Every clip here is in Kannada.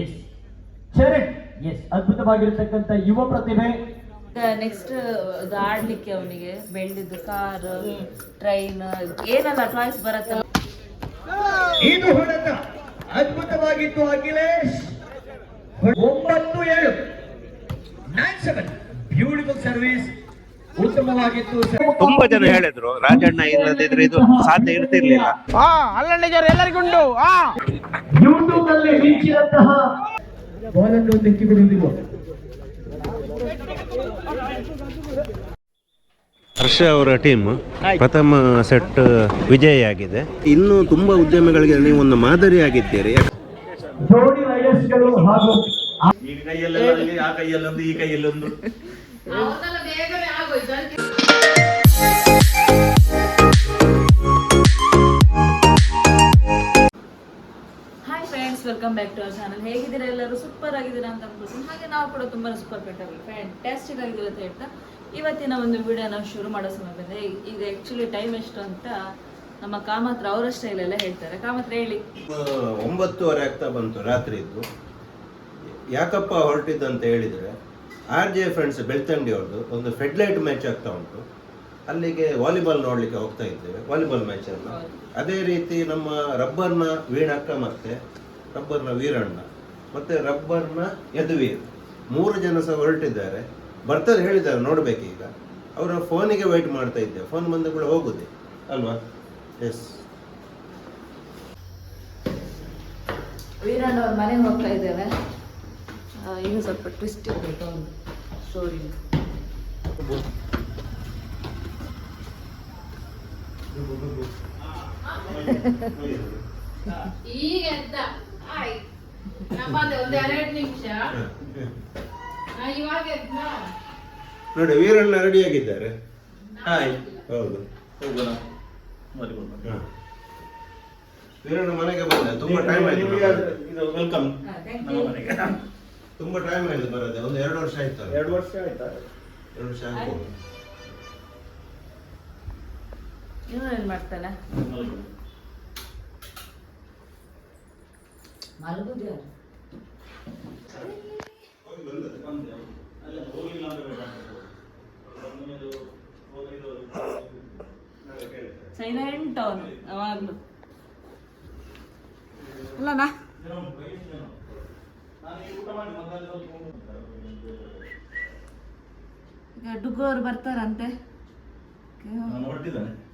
ಎಸ್ ಚರಣ್ ಎಸ್ ಅದ್ಭುತವಾಗಿರತಕ್ಕಂತ ಯುವ ಪ್ರತಿಭೆ. ನೆಕ್ಸ್ಟ್ ಇದು ಆಡ್ಲಿಕ್ಕೆ ಅವನಿಗೆ ಬೆಳ್ಳಿದ್ದು ಕಾರ್ ಟ್ರೈನ್ ಏನೆಲ್ಲ ಚಾಯ್ಸ್ ಬರುತ್ತೆ? ಇದು ಹೊಡೆತ. ಅದ್ಭುತವಾಗಿತ್ತು ಅಖಿಲೇಶ್. ಒಂಬತ್ತು ಏಳು. ನೈನ್ ಸೆವೆನ್ ಬ್ಯೂಟಿಫುಲ್ ಸರ್ವಿಸ್ ತುಂಬಾ ಜನ ಹೇಳಿದ್ರು ರಾಜಣ್ಣ ಇಲ್ಲದಿದ್ರೆ ಇದು ಸಾಧ್ಯ ಇರ್ತಿರ್ಲಿಲ್ಲ. ಹಾ ಅಲ್ಲಣ್ಣಿಗರು ಎಲ್ಲರಿಗುಂಡು ಯೂಟ್ಯೂಬ್ನಲ್ಲಿ ಬಾಲನ್ನು ಹರ್ಷ ಅವರ ಟೀಮ್ ಪ್ರಥಮ ಸೆಟ್ ವಿಜಯಿಯಾಗಿದೆ ಇನ್ನು ತುಂಬಾ ಉದ್ಯಮಿಗಳಿಗೆ ನೀವು ಒಂದು ಮಾದರಿ ಆಗಿದ್ದೀರಿ ಜೋಡಿ ರೈಡರ್ಸ್ಗಳು ಹಾಗೂ ಈ ಕೈಯಲ್ಲೊಂದು ಈ ಕೈಯಲ್ಲೊಂದು. Hi friends welcome back to our channel ಹೇಗಿದ್ದೀರಾ ಎಲ್ಲರೂ? ಸೂಪರ್ ಆಗಿದ್ದೀರಾ ಅಂತ ಅನ್ಕೊಳ್ತೀನಿ. ಹಾಗೆ ನಾವು ಕೂಡ ತುಂಬಾ ಸೂಪರ್ ಫಿಟ್ ಆಗಿ ಫ್ಯಾಂಟಾಸ್ಟಿಕ್ ಆಗಿದ್ದೀರ ಅಂತ ಹೇಳ್ತಾ, ಇವತ್ತಿನ ಒಂದು ವಿಡಿಯೋ ನಾವು ಶುರು ಮಾಡೋ ಸಮಯ ಬಂದೆ ಈಗ ಆ್ಯಕ್ಚುಲಿ ಟೈಮ್ ಎಷ್ಟು ಅಂತ ನಮ್ಮ ಕಾಮತ್ರ ಅವರ ಸ್ಟೈಲೆಲ್ಲ ಹೇಳ್ತಾರೆ. ಕಾಮತ್ರ ಹೇಳಿ. ಒಂಬತ್ತುವರೆ ಆಗ್ತಾ ಬಂತು, ರಾತ್ರಿ ಇದ್ದು. ಯಾಕಪ್ಪ ಹೊರಟಿದ್ದು ಅಂತ ಹೇಳಿದ್ರೆ ಆರ್ ಜೆ ಫ್ರೆಂಡ್ಸ್ ಬೆಳ್ತಂಡಿಯವ್ರದ್ದು ಒಂದು ಫೆಡ್ಲೈಟ್ ಮ್ಯಾಚ್ ಆಗ್ತಾ ಉಂಟು. ಅಲ್ಲಿಗೆ ವಾಲಿಬಾಲ್ ನೋಡಲಿಕ್ಕೆ ಹೋಗ್ತಾ ಇದ್ದೇವೆ ವಾಲಿಬಾಲ್ ಮ್ಯಾಚನ್ನು ಅದೇ ರೀತಿ ನಮ್ಮ ರಬ್ಬರ್ನ ವೀಣಕ್ಕ ಮತ್ತೆ ರಬ್ಬರ್ನ ವೀರಣ್ಣ, ಮತ್ತೆ ರಬ್ಬರ್ನ ಯದುವೀರ್. ಮೂರು ಜನ ಸಹ ಹೊರಟಿದ್ದಾರೆ. ಬರ್ತಾರೆ ಹೇಳಿದ್ದಾರೆ ನೋಡ್ಬೇಕೀಗ ಅವರ ಫೋನಿಗೆ ವೆಯ್ಟ್ ಮಾಡ್ತಾ ಇದ್ದೆ ಫೋನ್ ಬಂದ ಕೂಡ ಹೋಗುದೆ, ಅಲ್ವಾ? ಎಸ್ ವೀರಣ್ಣ ಮನೆಗೆ ಹೋಗ್ತಾ ಇದ್ದೇವೆ. ಈಗ ಸ್ವಲ್ಪ ಟ್ವಿಸ್ಟ್ ಇರಬೇಕು ಸ್ಟೋರಿ ಈಗ ಎದ್ದ ಆಯ್ತು ನಾ ಬಂದೆ ಒಂದ್ ಎರಡು ನಿಮಿಷ. ನಾ ಇವಾಗ ಎದ್ದ ನೋಡಿ ವೀರಣ್ಣ ರೆಡಿ ಆಗಿದ್ದಾರೆ. ಹಾಯ್. ಹೌದು. ಹೋಗೋಣ. ವೀರಣ್ಣ ಮನೆಗೆ ಬಂದ. ತುಂಬಾ ಟೈಮ್ ಆಯ್ತು. ಇದು ವೆಲ್ಕಮ್ ನಮ್ಮ. ಮನೆಗೆ. ತುಂಬಾ ಟೈಮ್ ಆಯ್ತು ಬರೋದೆ. ಒಂದು ಎರಡು ವರ್ಷ ಆಯ್ತು ಎರಡು ವರ್ಷ ಆಯ್ತಾ ಎರಡು ವರ್ಷ ಆಗ್ಬೋದು. ಇವನೇನ್ ಮಾಡ್ತಾನೆ. ಸೈಲೆಂಟ್ ಅವನು ಯಾವಾಗ್ಲೂ ಅಲ್ಲನಾ ಈಗ ಡುಗ್ಗು ಅವ್ರು ಬರ್ತಾರಂತೆ. ನಾನು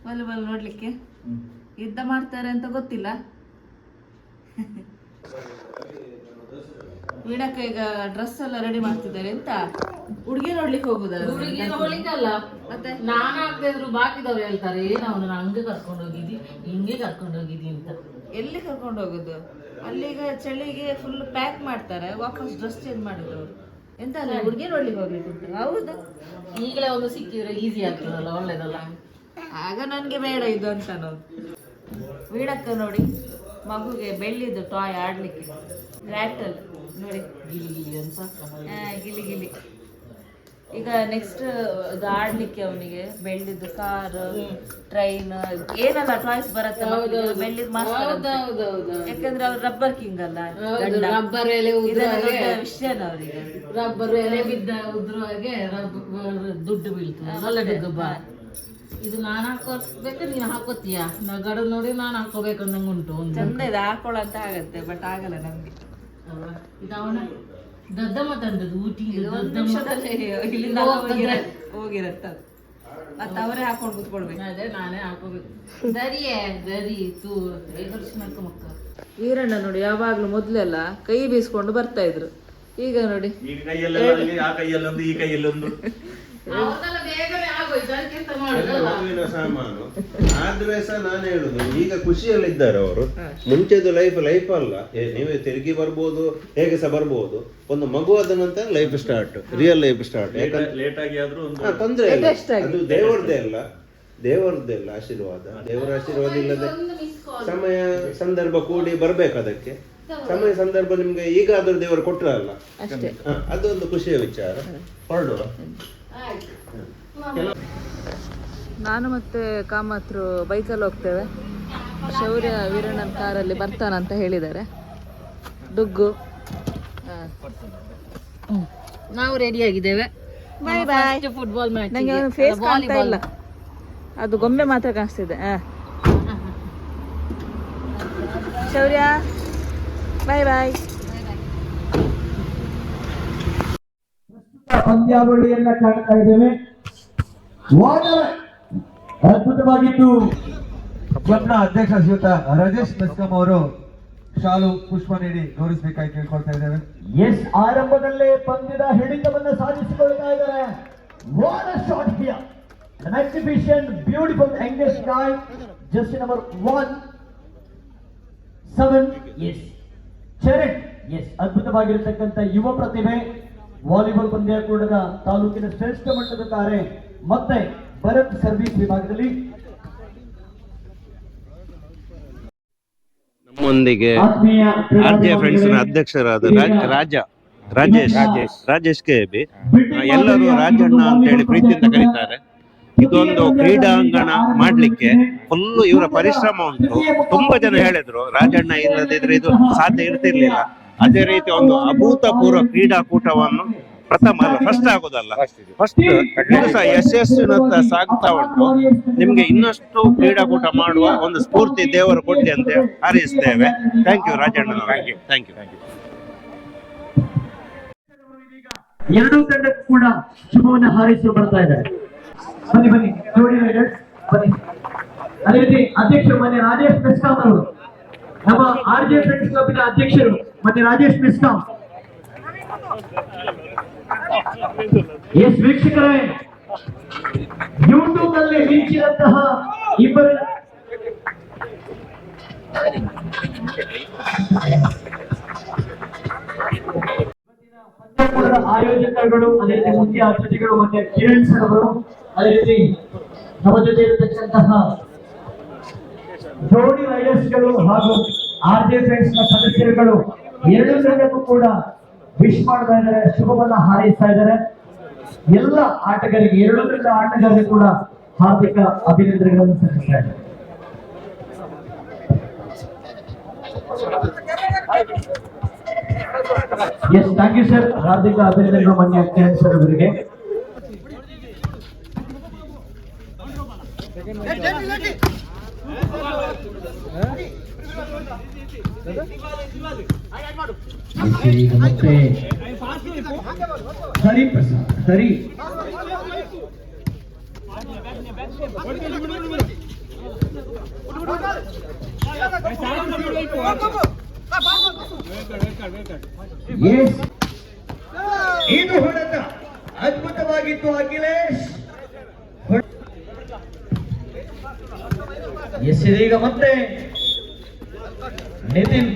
ವಾಲಿಬಾಲ್ ನೋಡ್ಲಿಕ್ಕೆ. ಯುದ್ಧ ಮಾಡ್ತಾರೆ ಅಂತ ಗೊತ್ತಿಲ್ಲ. ಬಿಡಕ್ಕೆ ಈಗ ಡ್ರೆಸ್ ಎಲ್ಲ ರೆಡಿ ಮಾಡ್ತಿದ್ದಾರೆ ಅಂತ. ಹುಡುಗಿ ನೋಡ್ಲಿಕ್ಕೆ ಹೋಗುದಲ್ಲ ಹುಡುಗಿ ಹೋಗ್ಲಿಕ್ಕಲ್ಲ ಮತ್ತೆ? ನಾನ್ ಆಗದೆ ಇದ್ರು ಬಾಕಿದವ್ರು ಹೇಳ್ತಾರೆ ಏನು ಅವನು ಹಂಗೆ ಕರ್ಕೊಂಡು ಹೋಗಿದ್ದಿ ಹಿಂಗೆ ಕರ್ಕೊಂಡು ಹೋಗಿದ್ದಿ ಅಂತ. ಎಲ್ಲಿ ಕರ್ಕೊಂಡು ಹೋಗುದು ಅಲ್ಲಿಗ ಚಳಿಗೆ ಫುಲ್ ಪ್ಯಾಕ್ ಮಾಡ್ತಾರೆ. ವಾಪಸ್ ಡ್ರೆಸ್ ಚೇಂಜ್ ಮಾಡಿದ್ರು ಎಂತ ಅಲ್ಲ ಹುಡುಗಿ ನೋಡ್ಲಿಕ್ಕೆ ಹೋಗ್ಲಿಕ್ಕೆ ಉಂಟು ಹೌದು. ಈಗಲೇ ಒಂದು ಸಿಕ್ಕಿದ್ರೆ ಈಸಿ ಆಗ್ತದಲ್ಲ ಒಳ್ಳೇದಲ್ಲ? ಆಗ ನನಗೆ ಬೇಡ ಇದು ಅಂತ ವೀಡಕ್ಕ ನೋಡಿ ಮಗುಗೆ ಬೆಳ್ಳಿದ್ದು ಟಾಯ್ ಆಡ್ಲಿಕ್ಕೆ. ರ್ಯಾಟಲ್ ನೋಡಿ. ಗಿಲಿ ಗಿಲಿ ಅಂತ. ಗಿಲಿ ಗಿಲಿ. ಈಗ ನೆಕ್ಸ್ಟ್ ಆಡ್ಲಿಕ್ಕೆ ಅವನಿಗೆ ಬೆಳ್ಳಿದ್ದು ಕಾರ್ ಟ್ರೈನ್ ಏನೆಲ್ಲ ಟಾಯ್ಸ್ ಬರುತ್ತೆ ಬೆಳ್ಳಿದ್ ಅಂತ. ಯಾಕಂದ್ರೆ ಅವ್ರು ರಬ್ಬರ್ ಕಿಂಗ್ ಅಲ್ಲ ರಬ್ಬರ್ ಎಲೆ ವಿಷಯನ ಅವರಿಗೆ. ರಬ್ಬರ್ ಎಲೆ ಬಿದ್ದ ಉದ್ರ ರಬ್ಬರ್ ದುಡ್ಡು ಬೀಳ್ತದೆ. ಒಳ್ಳೆ ಇದು ನಾನು ಹಾಕೋಬೇಕು ನೀನು ಹಾಕೋತೀಯ ನಾ ಗಡ ನೋಡಿ ನಾನು ಹಾಕೋಬೇಕು ಅನ್ನಂಗುಂಟು ಚಂದ ಇದೆ ಹಾಕೊಳ್ಳಂತ ಆಗತ್ತೆ ಬಟ್ ಆಗಲ್ಲ ನಮ್ಗೆ? ಇದು ಅವನ? ದದ್ದಮ್ಮ ತಂದದ್ದು ಊಟಿ ಒಂದು ನಿಮಿಷದಲ್ಲಿ ಇಲ್ಲಿಂದ ಹೋಗಿರ ಹೋಗಿರತ್ತ ಮತ್ತೆ ಅವರೇ ಹಾಕೊಂಡು ಕುತ್ಕೊಳ್ಬೇಕು. ಅದೇ ನಾನೇ ಹಾಕೋಬೇಕು. ದರಿಯೇ ದರಿ ತೂ ದರ್ಶನಕ್ಕೆ ಮಕ್ಕ. ವೀರಣ್ಣ ನೋಡಿ ಯಾವಾಗ್ಲೂ ಮೊದ್ಲೆಲ್ಲ ಕೈ ಬೀಸ್ಕೊಂಡು ಬರ್ತಾ ಇದ್ರು. ಈಗ ನೋಡಿ. ಈ ಕೈಯಲ್ಲೊಂದು ಈ ಕೈಯಲ್ಲೊಂದು. ಬೇಗನೆ ಆಗೋಯ್ತು ಮಾಡುದಲ್ಲ ಮಗುವಿನ ಸಾಮಾನು. ಆದ್ರೆ ಸಹ ನಾನು ಹೇಳುದು ಈಗ ಖುಷಿಯಲ್ಲಿದ್ದಾರೆ ಅವರು. ಮುಂಚೆದು ಲೈಫ್ ಲೈಫ್ ಅಲ್ಲ. ಏ, ನೀವೇ ತಿರುಗಿ ಬರ್ಬೋದು ಹೇಗೆ ಸಹ ಬರ್ಬೋದು. ಒಂದು ಮಗು ಆದ ನಂತರ life start real life start ಯಾಕಂದ್ರೆ ಲೇಟ್ ಆಗಿ ಆದ್ರೂ ಒಂದು ತೊಂದ್ರೆ ಇಲ್ಲ. ಅದು ದೇವರದೇ ಅಲ್ಲ. ದೇವರದ್ದೇ ಅಲ್ಲ ಆಶೀರ್ವಾದ. ದೇವರ ಆಶೀರ್ವಾದ ಇಲ್ಲದೆ ಸಮಯ ಸಂದರ್ಭ ಕೂಡಿ ಬರ್ಬೇಕು ಅದಕ್ಕೆ. ಸಮಯ ಸಂದರ್ಭ ನಿಮ್ಗೆ ಈಗಾದ್ರೂ ದೇವರು ಕೊಟ್ಟರಲ್ಲ ಅದೊಂದು ಖುಷಿಯ ವಿಚಾರ. ಹೊರಡುವ. ನಾನು ಮತ್ತೆ ಕಾಮತ್ರು ಬೈಕಲ್ಲಿ ಹೋಗ್ತೇವೆ. ಶೌರ್ಯ ವೀರಣ್ಣನ ಕಾರಲ್ಲಿ ಬರ್ತಾನಂತ ಹೇಳಿದ್ದಾರೆ. ಡುಗ್ಗು ನಾವು ರೆಡಿ ಆಗಿದ್ದೇವೆ. ಫುಟ್ಬಾಲ್ ಮ್ಯಾಚ್ ಫೇಸ್ ಕಾಣ್ತಾ ಇಲ್ಲ. ಅದು ಗೊಂಬೆ ಮಾತ್ರ ಕಾಣಿಸ್ತಿದೆ. ಆ. ಶೌರ್ಯ. ಬಾಯ್ ಬಾಯ್ ಪಂದ್ಯಾವಳಿಯನ್ನ ಕಾಣ್ತಾ ಇದ್ದೇವೆ. ವಾದನ ಅದ್ಭುತವಾಗಿತ್ತು. ಕ್ಲಬ್ನ ಅಧ್ಯಕ್ಷ ಶ್ರೀಯುತ ರಾಜೇಶ್ ಮೆಸ್ಕಮ್ ಅವರು ಶಾಲು ಪುಷ್ಪ ನೀಡಿ ಗೌರವಿಸಬೇಕಾಗಿ ಕೇಳ್ಕೊಳ್ತಾ ಇದ್ದೇವೆ. ಎಸ್ ಆರಂಭದಲ್ಲೇ ಪಂದ್ಯದ ಹಿಡಿತವನ್ನು ಸಾಧಿಸಿಕೊಳ್ತಾ ಇದ್ದಾರೆ. What a shot here An exhibition, beautiful English guy, just number one, seven, yes. Charan yes ಅದ್ಭುತವಾಗಿರತಕ್ಕಂಥ ಯುವ ಪ್ರತಿಭೆ. ವಾಲಿಬಾಲ್ ಪಂದ್ಯ ಕೂಡದ ತಾಲೂಕಿನ ಶ್ರೇಷ್ಠ ಮಟ್ಟದ ತಾರೆ. ಮತ್ತೆ ಭರತ್ ಸರ್ವಿಸ್ ವಿಭಾಗದಲ್ಲಿ ನಮ್ಮೊಂದಿಗೆ ಆತ್ಮೀಯ ಆರ್ ಫ್ರೆಂಡ್ಸ್ನ ಅಧ್ಯಕ್ಷರಾದ ರಾಜ್ ರಾಜ ರಾಜೇಶ್ ರಾಜೇಶ್. ಕೆ ಬಿ ಎಲ್ಲರೂ ರಾಜಣ್ಣ ಅಂತ ಹೇಳಿ ಪ್ರೀತಿಯಿಂದ ಕರೀತಾರೆ. ಇದೊಂದು ಕ್ರೀಡಾಂಗಣ ಮಾಡ್ಲಿಕ್ಕೆ ಫುಲ್ ಇವರ ಪರಿಶ್ರಮ ಉಂಟು. ತುಂಬಾ ಜನ ಹೇಳಿದ್ರು ರಾಜಣ್ಣ ಇಲ್ಲದಿದ್ರೆ ಇದು ಸಾಧ್ಯ ಇರ್ತಿರ್ಲಿಲ್ಲ. ಅದೇ ರೀತಿ ಒಂದು ಅಭೂತಪೂರ್ವ ಕ್ರೀಡಾಕೂಟವನ್ನು ಪ್ರಥಮ ಅಲ್ಲ ಫಸ್ಟ್ ಆಗೋದಲ್ಲ. ಫಸ್ಟ್ ಸಹ ಯಶಸ್ವಿನತ್ತ ಸಾಗ್ತಾ ಉಂಟು. ನಿಮ್ಗೆ ಇನ್ನಷ್ಟು ಕ್ರೀಡಾಕೂಟ ಮಾಡುವ ಒಂದು ಸ್ಫೂರ್ತಿ ದೇವರು ಕೊಟ್ಟಿ ಅಂತ ಹಾರೈಸ್ತೇವೆ thank you Rajanna thank you ಎರಡೂ ತಂಡಕ್ಕೂ ಕೂಡ ಶುಭವನ್ನು ಹಾರೈಸಲು ಬರ್ತಾ ಇದ್ದಾರೆ. ಬನ್ನಿ ಬನ್ನಿ. ಜೋಡಿ ರೈಡರ್ಸ್ ಬನ್ನಿ. ಅದೇ ರೀತಿ ಅಧ್ಯಕ್ಷರು ಮೊನ್ನೆ ರಾಜೇಶ್ ಮೆಸ್ಕಾಂ ಅವರು. ನಮ್ಮ ಆರ್ ಜೆ ಫ್ರೆಂಡ್ಸ್ ಕ್ಲಬ್ನ ಅಧ್ಯಕ್ಷರು ಮತ್ತೆ ರಾಜೇಶ್ ಮೆಸ್ಕಾಂ. ಎಸ್ ವೀಕ್ಷಕರೇ ಯೂಟ್ಯೂಬ್ನಲ್ಲಿ ಮಿಂಚಿದಂತಹ ಇಬ್ಬರು ಆಯೋಜಕರುಗಳು ಅದೇ ರೀತಿ ಮುಖ್ಯ ಅತಿಥಿಗಳು ಮತ್ತೆ ಕಿರಣ್ ಸರ್ ಅವರು, ಅದೇ ರೀತಿ ನಮ್ಮ ಜೊತೆ ಇರತಕ್ಕಂತಹ ಜೋಡಿ ರೈಡರ್ಸ್ಗಳು ಹಾಗೂ ಆರ್ ಜೆ ಫ್ರೆಂಡ್ಸ್ನ ಸದಸ್ಯರುಗಳು, ಎರಡು ತಂಡಕ್ಕೂ ಕೂಡ ವಿಶ್ ಮಾಡ್ತಾ ಇದ್ದಾರೆ, ಶುಭವನ್ನ ಹಾರೈಸ್ತಾ ಇದ್ದಾರೆ. ಎಲ್ಲ ಆಟಗಾರಿಗೆ ಎರಡು ತಂಡ ಆಟಗಾರರಿಗೆ ಕೂಡ ಹಾರ್ದಿಕ ಅಭಿನಂದನೆಗಳನ್ನು ಸಲ್ಲಿಸ್ತಾ ಇದ್ದಾರೆ. ಎಸ್ ಥ್ಯಾಂಕ್ ಯು ಸರ್ ಹಾರ್ದಿಕ ಅಭಿನಂದನೆಗಳು ಮಾನ್ಯ ಕಿರಣ್ ಸರ್ ಅವರಿಗೆ. ಈಗ ಮತ್ತೆ ಹರಿ. ಪ್ರಸಾದ್ ಹರಿ. ಇದು ಹೊಡೆತ. ಅದ್ಭುತವಾಗಿತ್ತು ಅಖಿಲೇಶ್. ಎಸ್, ಇದೀಗ ಮತ್ತೆ ನಿತಿನ್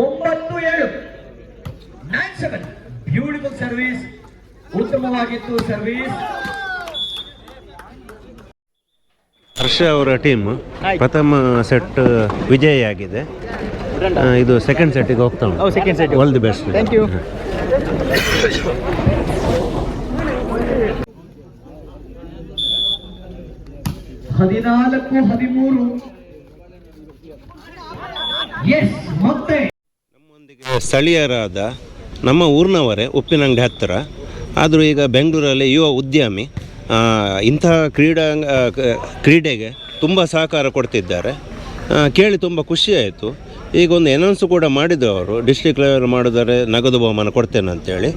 ಒಂಬತ್ತು ಏಳು. ನೈನ್ ಸೆವೆನ್ ಬ್ಯೂಟಿಫುಲ್ ಸರ್ವಿಸ್ ಉತ್ತಮವಾಗಿತ್ತು ಸರ್ವಿಸ್ ಹರ್ಷ ಅವರ ಟೀಮ್ ಪ್ರಥಮ ಸೆಟ್ ವಿಜಯ ಆಗಿದೆ. ಇದು ಸೆಕೆಂಡ್ ಸೆಟ್ಟಿಗೆ ಹೋಗ್ತಾ ಉಂಟು. Second set all the best thank you ಹದಿನಾಲ್ಕು ಹದಿಮೂರು. ಎಸ್ ಮತ್ತೆ. ನಮ್ಮೊಂದಿಗೆ ಸ್ಥಳೀಯರಾದ ನಮ್ಮ ಊರಿನವರೇ ಉಪ್ಪಿನ ಅಂಗಡಿ ಹತ್ತಿರ. ಆದರೂ ಈಗ ಬೆಂಗಳೂರಲ್ಲಿ ಯುವ ಉದ್ಯಮಿ ಇಂತಹ ಕ್ರೀಡಾ ಕ್ರೀಡೆಗೆ ತುಂಬ ಸಹಕಾರ ಕೊಡ್ತಿದ್ದಾರೆ. ಕೇಳಿ ತುಂಬ ಖುಷಿಯಾಯಿತು ಈಗ ಒಂದು ಅನೌನ್ಸ್ ಕೂಡ ಮಾಡಿದ್ರು ಅವರು. ಡಿಸ್ಟ್ರಿಕ್ಟ್ ಲೆವೆಲ್ ಮಾಡಿದರೆ ನಗದು ಬಹುಮಾನ ಕೊಡ್ತೇನೆ ಅಂತೇಳಿ.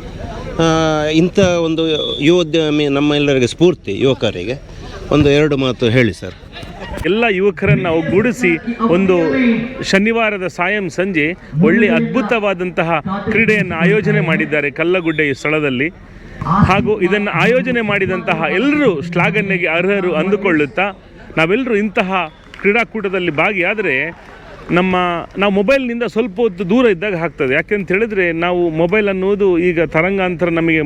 ಇಂಥ ಒಂದು ಯುವ ಉದ್ಯಮಿ ನಮ್ಮ ಎಲ್ಲರಿಗೆ ಸ್ಫೂರ್ತಿ, ಯುವಕರಿಗೆ. ಒಂದು ಎರಡು ಮಾತು ಹೇಳಿ ಸರ್. ಎಲ್ಲ ಯುವಕರನ್ನು ಒಗ್ಗೂಡಿಸಿ ಒಂದು ಶನಿವಾರದ ಸಾಯಂ ಸಂಜೆ ಒಳ್ಳೆ ಅದ್ಭುತವಾದಂತಹ ಕ್ರೀಡೆಯನ್ನು ಆಯೋಜನೆ ಮಾಡಿದ್ದಾರೆ ಕಲ್ಲಗುಡ್ಡೆ ಸ್ಥಳದಲ್ಲಿ. ಹಾಗೂ ಇದನ್ನು ಆಯೋಜನೆ ಮಾಡಿದಂತಹ ಎಲ್ಲರೂ ಶ್ಲಾಘನೆಗೆ ಅರ್ಹರು ಅಂದುಕೊಳ್ಳುತ್ತಾ ನಾವೆಲ್ಲರೂ ಇಂತಹ ಕ್ರೀಡಾಕೂಟದಲ್ಲಿ ಭಾಗಿಯಾದರೆ ನಮ್ಮ, ನಾವು ಮೊಬೈಲ್ನಿಂದ ಸ್ವಲ್ಪ ಹೊತ್ತು ದೂರ ಇದ್ದಾಗ ಆಗ್ತದೆ. ಯಾಕೆಂತ ಹೇಳಿದ್ರೆ ನಾವು ಮೊಬೈಲ್ ಅನ್ನುವುದು ಈಗ ತರಂಗಾಂತರ ನಮಗೆ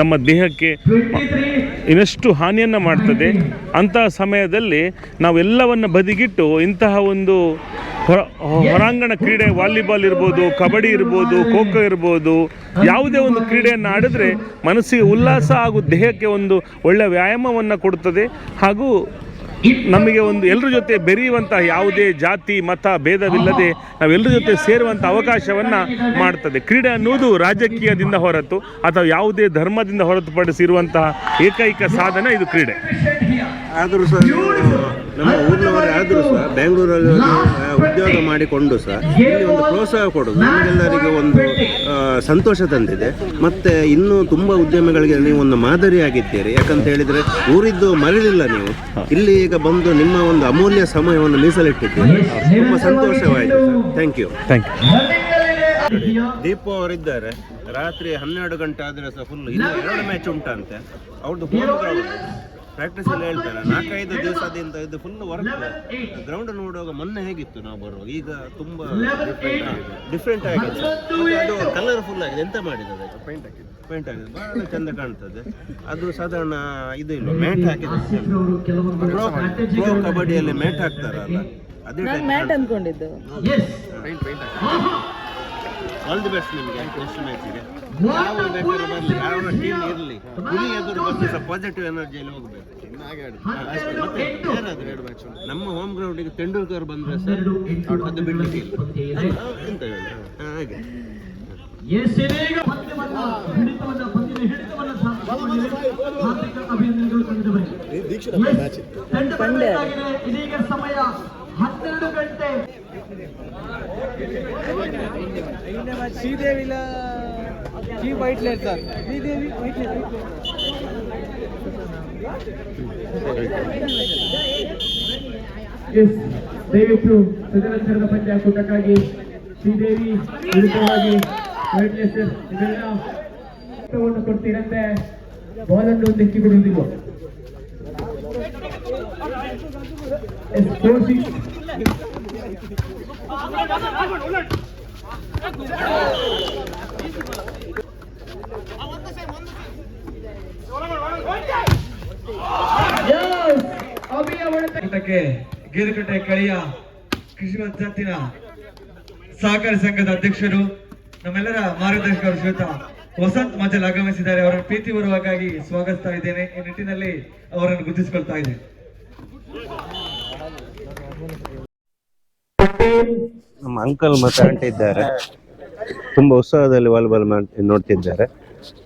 ನಮ್ಮ ದೇಹಕ್ಕೆ ಇನ್ನಷ್ಟು ಹಾನಿಯನ್ನು ಮಾಡ್ತದೆ. ಅಂತಹ ಸಮಯದಲ್ಲಿ ನಾವೆಲ್ಲವನ್ನು ಬದಿಗಿಟ್ಟು ಇಂತಹ ಒಂದು ಹೊರ, ಹೊರಾಂಗಣ ಕ್ರೀಡೆ, ವಾಲಿಬಾಲ್ ಇರ್ಬೋದು, ಕಬಡ್ಡಿ ಇರ್ಬೋದು, ಖೋಖೋ ಇರ್ಬೋದು, ಯಾವುದೇ ಒಂದು ಕ್ರೀಡೆಯನ್ನು ಆಡಿದ್ರೆ ಮನಸ್ಸಿಗೆ ಉಲ್ಲಾಸ ಹಾಗೂ ದೇಹಕ್ಕೆ ಒಂದು ಒಳ್ಳೆಯ ವ್ಯಾಯಾಮವನ್ನು ಕೊಡುತ್ತದೆ ಹಾಗೂ ನಮಗೆ ಒಂದು ಎಲ್ಲರ ಜೊತೆ ಬೆರೆಯುವಂತಹ ಯಾವುದೇ ಜಾತಿ, ಮತ, ಭೇದವಿಲ್ಲದೆ ನಾವೆಲ್ಲರ ಜೊತೆ ಸೇರುವಂಥ ಅವಕಾಶವನ್ನು ಮಾಡ್ತದೆ. ಕ್ರೀಡೆ ಅನ್ನುವುದು ರಾಜಕೀಯದಿಂದ ಹೊರತು ಅಥವಾ ಯಾವುದೇ ಧರ್ಮದಿಂದ ಹೊರತುಪಡಿಸಿರುವಂತಹ ಏಕೈಕ ಸಾಧನ ಇದು ಕ್ರೀಡೆ. ಆದರೂ ಸಹ ನಮ್ಮ ಊರಿನವರೇ ಆದರೂ ಸಹ ಬೆಂಗಳೂರಲ್ಲಿ ಉದ್ಯೋಗ ಮಾಡಿಕೊಂಡು ಸಹ ಇಲ್ಲಿ ಒಂದು ಪ್ರೋತ್ಸಾಹ ಕೊಡೋದು. ನಮಗೆಲ್ಲರಿಗೂ ಒಂದು ಸಂತೋಷ ತಂದಿದೆ. ಮತ್ತೆ ಇನ್ನೂ ತುಂಬ ಉದ್ಯಮಿಗಳಿಗೆ ನೀವು ಒಂದು ಮಾದರಿಯಾಗಿದ್ದೀರಿ ಯಾಕಂತ ಹೇಳಿದ್ರೆ ಊರಿದ್ದು ಮರಳಿಲ್ಲ ನೀವು. ಇಲ್ಲಿ ಈಗ ಬಂದು ನಿಮ್ಮ ಒಂದು ಅಮೂಲ್ಯ ಸಮಯವನ್ನು ಮೀಸಲಿಟ್ಟಿದ್ದೀರಿ. ತುಂಬ ಸಂತೋಷವಾಯಿತು sir. Thank you thank you Deepu ಅವರಿದ್ದಾರೆ. ರಾತ್ರಿ ಹನ್ನೆರಡು ಗಂಟೆ ಆದರೆ ಸಹ ಫುಲ್ ಇನ್ನೂ ಎರಡು ಮ್ಯಾಚ್ ಉಂಟಂತೆ. ಅವ್ರದ್ದು ಹೋಮ್ ಗ್ರೌಂಡ್ ಪ್ರಾಕ್ಟೀಸ್ ಎಲ್ಲ ಹೇಳ್ತಾರೆ ನಾಲ್ಕೈದು ದಿವಸದಿಂದ ಇದು ಫುಲ್ ವರ್ಕ್ ಗ್ರೌಂಡ್ ನೋಡುವಾಗ ಮೊನ್ನೆ ಹೇಗಿತ್ತು ನಾವು ಬರುವಾಗ? ಈಗ ತುಂಬಾ ಡಿಫ್ರೆಂಟ್ ಆಗಿದೆ. ಅದು ಕಲರ್ಫುಲ್ ಆಗಿದೆ. ಎಂತ ಮಾಡಿದ್ದಾರೆ? ಪೇಂಟ್ ಆಗಿದೆ ಪೇಂಟ್ ಆಗಿದೆ ಬಹಳ ಚಂದ ಕಾಣ್ತದೆ. ಅದು ಸಾಧಾರಣ ಇದು ಇಲ್ಲ ಮ್ಯಾಟ್ ಹಾಕಿದೆ ಪ್ರೋ ಕಬಡ್ಡಿಯಲ್ಲಿ ಮ್ಯಾಟ್ ಹಾಕ್ತಾರಲ್ಲ ಅದೇ ನಾನು ಮ್ಯಾಟ್ ಅನ್ಕೊಂಡಿದ್ದು. ಆಲ್ ದಿ ಬೆಸ್ಟ್ ನಿಮಗೆ. ನೆಕ್ಸ್ಟ್ ಮ್ಯಾಚಿಗೆ ಯಾವ ಬೇಕಾದ್ರೂ ಬರಲಿ ಯಾವ ಟೀಮ್ ಇರಲಿ. ಹುಲಿ ಎದುರು ಬಂದು ಪಾಸಿಟಿವ್ ಎನರ್ಜಿಯಲ್ಲಿ ಹೋಗಬೇಕು. ಅಷ್ಟೇ. ಮತ್ತೆ ಏನಾದ್ರು ನಮ್ಮ ಹೋಮ್ ಗ್ರೌಂಡಿಗೆ ತೆಂಡೂಲ್ಕರ್ ಬಂದ್ರೆ ಸರ್ ಅದು ಬಿಡ್ಲಿಕ್ಕೆ ಇಲ್ಲ? ಎಂತ ಹೇಳಿ? ಹಾಗೆ. ಇದೀಗ ಸಮಯ ಹಿಡಿತವನ್ನ ಪಂದ್ಯದ ಇದೀಗ ಸಮಯ ಹನ್ನೆರಡು ಗಂಟೆ ಎಸ್ ದಯವಿಟ್ಟು ತದನಂತರದ ಪಂದ್ಯಾಕೂಟಕ್ಕಾಗಿ ಶ್ರೀದೇವಿ ವಿರುದ್ಧವಾಗಿ ವೈಟ್ಲೆಸರ್ ಇವೆಲ್ಲ ಉತ್ತರವನ್ನು ಕೊಡ್ತೀರಂತೆ ಬಾಲನ್ನು ದಿಕ್ಕಿ ಬಿಡುವುದಿಲ್ಲ ಎಸ್ ಫೋರ್ ಊಟಕ್ಕೆ ಗೇರುಕಟ್ಟೆ ಕಳಿಯ ಕೃಷಿ ಪಂಚಾಯತಿನ ಸಹಕಾರಿ ಸಂಘದ ಅಧ್ಯಕ್ಷರು, ನಮ್ಮೆಲ್ಲರ ಮಾರ್ಗದರ್ಶಕರು ಶ್ವೇತ ವಸಂತ್ ಮಜಲ್ ಆಗಮಿಸಿದ್ದಾರೆ. ಅವರ ಪ್ರೀತಿ ಬರುವಾಗಾಗಿ ಸ್ವಾಗತಿಸ್ತಾ ಇದ್ದೇನೆ. ಈ ನಿಟ್ಟಿನಲ್ಲಿ ಅವರನ್ನು ಗುರುತಿಸಿಕೊಳ್ತಾ ಇದ್ದೇನೆ. ನಮ್ಮ ಅಂಕಲ್ ಮತ್ತೆ ಆಂಟಿ ಇದ್ದಾರೆ. ತುಂಬಾ ಉತ್ಸಾಹದಲ್ಲಿ ವಾಲಿಬಾಲ್ ನೋಡ್ತಿದ್ದಾರೆ.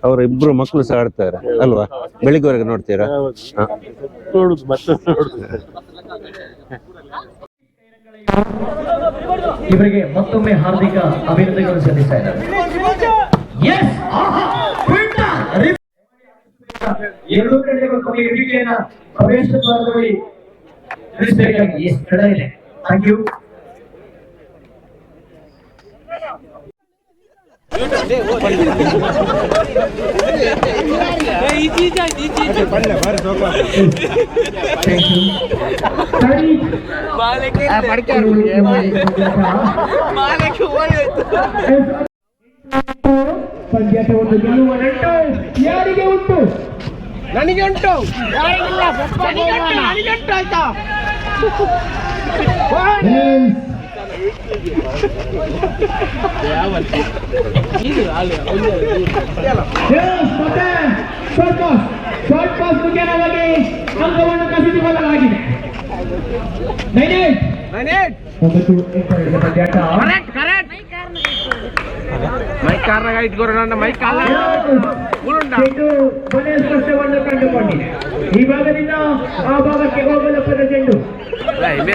ಅವರ ಇಬ್ರು ಮಕ್ಕಳು ಸಹ ಆಡ್ತಾರೆ ಅಲ್ವಾ? ಬೆಳಿಗ್ಗೆವರೆಗೆ ನೋಡ್ತೀರಾ. ಇವರಿಗೆ ಮತ್ತೊಮ್ಮೆ ಹಾರ್ದಿಕ ಅಭಿನಂದನೆಗಳು ಸಲ್ಲಿಸ್ತಾ ಇದ್ದಾರೆ. ಪ್ರವೇಶ ಥ್ಯಾಂಕ್ ಯು ಪಂದ್ಯದ ಒಂದು ಗೆಲ್ಲುವ ನಂಟು ಯಾರಿಗೆ ಉಂಟು ನನಗೆ ಉಂಟು ಯಾರಿಗಿಲ್ಲ ನನಗೆ ಉಂಟು ಆಯ್ತಾ ಶಾರ್ಟ್ ಪಾಸ್ ಶಾರ್ಟ್ ಪಾಸ್ ಮುಖ್ಯವಾಗಿ ಅಂಕವನ್ನು ಕಸಿದುಕೊಳ್ಳಲಾಗಿದೆ ಮೈಕ್ ಕಾರ್ನಾಗ ಇಟ್ಕೋರ ನನ್ನ ಮೈಕ್ ಕಾಲ ಕೊನೆಯ ಸ್ಪರ್ಶವನ್ನು ಕಂಡುಕೊಂಡಿದೆ. ಈ ಭಾಗದಿಂದ ಆ ಭಾಗಕ್ಕೆ ಹೋಗಲು ಪದ ಚೆಂಡು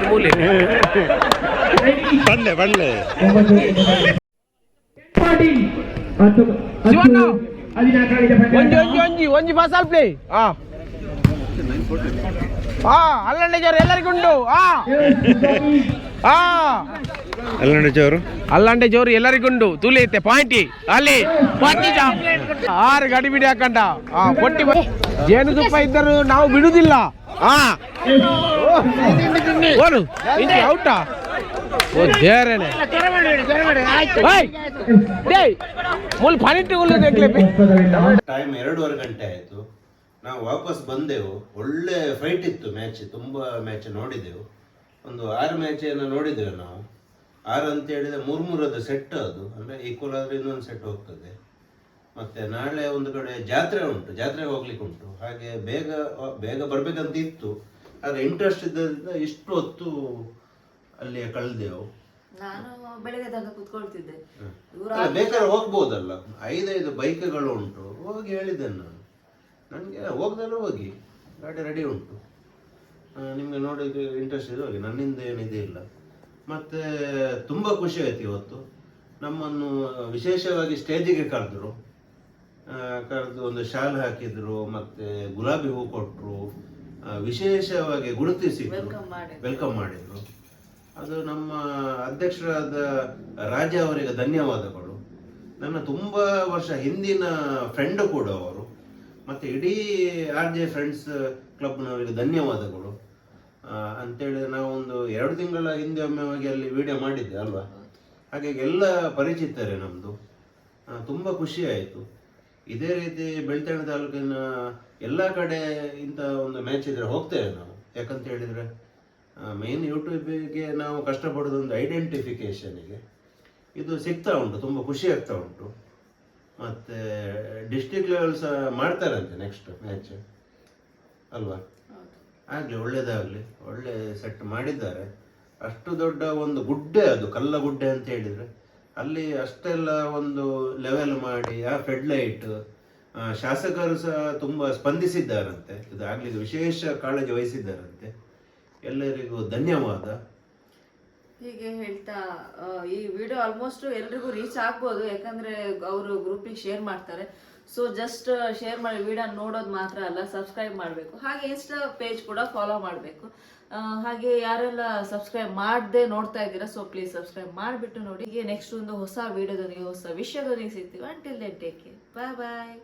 ಮೂಲೆ? ಬಂಡೆ ಬಂಡೆ ಒಂಬತ್ತು ಪಾಟೀಲ್ ಹತ್ತು ಶಿವಣ್ಣ. ಹತ್ತು ಹದಿನಾಲ್ಕರಿಂದ ಒಂಜಿ ಒಂಜಿ ಪಂದ್ಯಾಟ ಒಂಜಿ ಒಂಜಿ ಬಸಾಲ್ ಪ್ಲೇ ಹಾ ಹಾ ಅಲ್ಲಂಡೆ ಜೋರು ಎಲ್ಲರಿಗುಂಡು ಹಾ ಹಾ ಅಲ್ಲಣ್ಣಜವರು ಅಲ್ಲಂಡೆ ಜೋರು ಎಲ್ಲರಿಗುಂಡು ತೂಲಿ ಐತೆ ಪಾಯಿಂಟಿ ಅಲ್ಲಿ ಪತ್ತಿ ಜಾ- ಆರು ಗಡಿ ಬಿಡಿ ಹಾಕಂಡ ಹಾ ಕೊಟ್ಟಿ ಬ- ಜೇನುತುಪ್ಪ ಇದ್ದರು ನಾವು ಬಿಡುದಿಲ್ಲ ಹಾ ಓಡು ಇಂಚಿ ಔಟಾ ಓ ಮುಲ್. ಟೈಮ್ ಎರಡೂವರೆ ಗಂಟೆ ಆಯ್ತು. ನಾವು ವಾಪಸ್ ಬಂದೆವು. ಒಳ್ಳೆ ಫೈಟ್ ಇತ್ತು ಮ್ಯಾಚ್ ತುಂಬಾ ಮ್ಯಾಚ್ ನೋಡಿದೆವು. ಒಂದು ಆರು ಮ್ಯಾಚ್ ಏನೋ ನೋಡಿದೆವು ನಾವು. ಆರು ಅಂತ ಹೇಳಿದ್ರೆ ಮೂರು ಮೂರದ ಸೆಟ್ ಅದು. ಅಂದ್ರೆ ಈಕ್ವಲ್ ಆದ್ರೆ ಇನ್ನೊಂದು ಸೆಟ್ ಹೋಗ್ತದೆ. ಮತ್ತೆ ನಾಳೆ ಒಂದು ಕಡೆ ಜಾತ್ರೆ ಉಂಟು. ಜಾತ್ರೆಗೆ ಹೋಗ್ಲಿಕ್ಕೆ ಉಂಟು. ಹಾಗೆ ಬೇಗ ಬೇಗ ಬರ್ಬೇಕಂತ ಇತ್ತು. ಆದ್ರೆ ಇಂಟ್ರೆಸ್ಟ್ ಇದ್ದರಿಂದ ಇಷ್ಟು ಹೊತ್ತು ಅಲ್ಲಿ ಕಳೆದೆವು. ನಾನು ಬೆಳಗ್ಗೆ ತನಕ ಕುತ್ಕೊಳ್ತಿದ್ದೆ. ಇವ್ರು ಅಲ್ಲ, ಬೇಕಾದ್ರೆ ಹೋಗ್ಬೋದಲ್ಲ. ಐದೈದು ಬೈಕ್ಗಳು ಉಂಟು. ಹೋಗಿ ಹೇಳಿದ್ದೆ ನಾನು. ನನಗೆ ಹೋಗ್ದಲ್ಲ ಹೋಗಿ. ಗಾಡಿ ರೆಡಿ ಉಂಟು. ನಿಮಗೆ ನೋಡಿದ್ರೆ ಇಂಟ್ರೆಸ್ಟ್ ಇದೆ ಹೋಗಿ. ನನ್ನಿಂದ ಏನಿದೆ ಇಲ್ಲ. ಮತ್ತೆ ತುಂಬ ಖುಷಿ ಆಯ್ತು ಇವತ್ತು. ನಮ್ಮನ್ನು ವಿಶೇಷವಾಗಿ ಸ್ಟೇಜಿಗೆ ಕರೆದ್ರು. ಕರೆದು ಒಂದು ಶಾಲ್ ಹಾಕಿದ್ರು ಮತ್ತೆ ಗುಲಾಬಿ ಹೂ ಕೊಟ್ಟರು ವಿಶೇಷವಾಗಿ ಗುರುತಿಸಿ ಮಾಡಿದ್ರು. ವೆಲ್ಕಮ್ ಮಾಡಿದ್ರು. ಅದು ನಮ್ಮ ಅಧ್ಯಕ್ಷರಾದ ರಾಜ ಅವರಿಗೆ ಧನ್ಯವಾದಗಳು. ನನ್ನ ತುಂಬ ವರ್ಷ ಹಿಂದಿನ ಫ್ರೆಂಡ್ ಕೂಡ ಅವರು. ಮತ್ತೆ ಇಡೀ ಆರ್ ಜೆ ಫ್ರೆಂಡ್ಸ್ ಕ್ಲಬ್ನವರಿಗೆ ಧನ್ಯವಾದಗಳು. ಅಂತೇಳಿ ನಾವೊಂದು ಎರಡು ತಿಂಗಳ ಹಿಂದೆ ಒಮ್ಮೆ ಹೋಗಿ ಅಲ್ಲಿ ವಿಡಿಯೋ ಮಾಡಿದ್ದೆ ಅಲ್ವಾ? ಹಾಗಾಗಿ ಎಲ್ಲ ಪರಿಚಿತರೇ ನಮ್ಮದು ತುಂಬ ಖುಷಿ ಆಯಿತು. ಇದೇ ರೀತಿ ಬೆಳ್ತಂಡ ತಾಲೂಕಿನ ಎಲ್ಲ ಕಡೆ ಇಂಥ ಒಂದು ಮ್ಯಾಚ್ ಇದ್ರೆ ಹೋಗ್ತೇವೆ ನಾವು. ಯಾಕಂತ ಹೇಳಿದರೆ ಮೇನ್ ಯೂಟ್ಯೂಬಿಗೆ ನಾವು ಕಷ್ಟಪಡೋದು ಒಂದು ಐಡೆಂಟಿಫಿಕೇಷನಿಗೆ ಇದು ಸಿಗ್ತಾ ಉಂಟು ತುಂಬ ಖುಷಿ ಆಗ್ತಾ ಉಂಟು. ಮತ್ತು ಡಿಸ್ಟಿಕ್ ಲೆವೆಲ್ ಸಹ ಮಾಡ್ತಾರಂತೆ ನೆಕ್ಸ್ಟ್ ಮ್ಯಾಚ್ ಅಲ್ವಾ? ಆಗಲಿ ಒಳ್ಳೇದಾಗಲಿ ಒಳ್ಳೆ ಸೆಟ್ ಮಾಡಿದ್ದಾರೆ. ಅಷ್ಟು ದೊಡ್ಡ ಒಂದು ಗುಡ್ಡೆ ಅದು ಕಲ್ಲ ಗುಡ್ಡೆ ಅಂತ ಹೇಳಿದರೆ. ಅಲ್ಲಿ ಅಷ್ಟೆಲ್ಲ ಒಂದು ಲೆವೆಲ್ ಮಾಡಿ ಆ ಫೆಡ್ ಲೈಟ್ ಶಾಸಕರು ಸಹ ತುಂಬ ಸ್ಪಂದಿಸಿದ್ದಾರಂತೆ. ಇದು ಆಗಲಿ ವಿಶೇಷ ಕಾಳಜಿ ವಹಿಸಿದ್ದಾರಂತೆ. ಎಲ್ಲರಿಗೂ ಧನ್ಯವಾದ. ಹೀಗೆ ಹೇಳ್ತಾ ಈ ವಿಡಿಯೋ ಆಲ್ಮೋಸ್ಟ್ ಎಲ್ರಿಗೂ ರೀಚ್ ಆಗ್ಬೋದು, ಯಾಕಂದ್ರೆ ಅವರು ಗ್ರೂಪಿಗೆ ಶೇರ್ ಮಾಡ್ತಾರೆ. ಸೊ ಜಸ್ಟ್ ಶೇರ್ ಮಾಡಿ ವಿಡಿಯೋ ನೋಡೋದು ಮಾತ್ರ ಅಲ್ಲ ಸಬ್ಸ್ಕ್ರೈಬ್ ಮಾಡಬೇಕು. ಹಾಗೆ ಇನ್ಸ್ಟಾ ಪೇಜ್ ಕೂಡ ಫಾಲೋ ಮಾಡಬೇಕು. ಹಾಗೆ ಯಾರೆಲ್ಲ ಸಬ್ಸ್ಕ್ರೈಬ್ ಮಾಡದೆ ನೋಡ್ತಾ ಇದ್ದೀರಾ ಸೊ ಪ್ಲೀಸ್ ಸಬ್ಸ್ಕ್ರೈಬ್ ಮಾಡಿಬಿಟ್ಟು ನೋಡಿ. ಹೀಗೆ ನೆಕ್ಸ್ಟ್ ಒಂದು ಹೊಸ ವಿಡಿಯೋದೊಂದಿಗೆ ಹೊಸ ವಿಷಯದೊಂದಿಗೆ ಸಿಗ್ತೀವಿ. Until then take care bye bye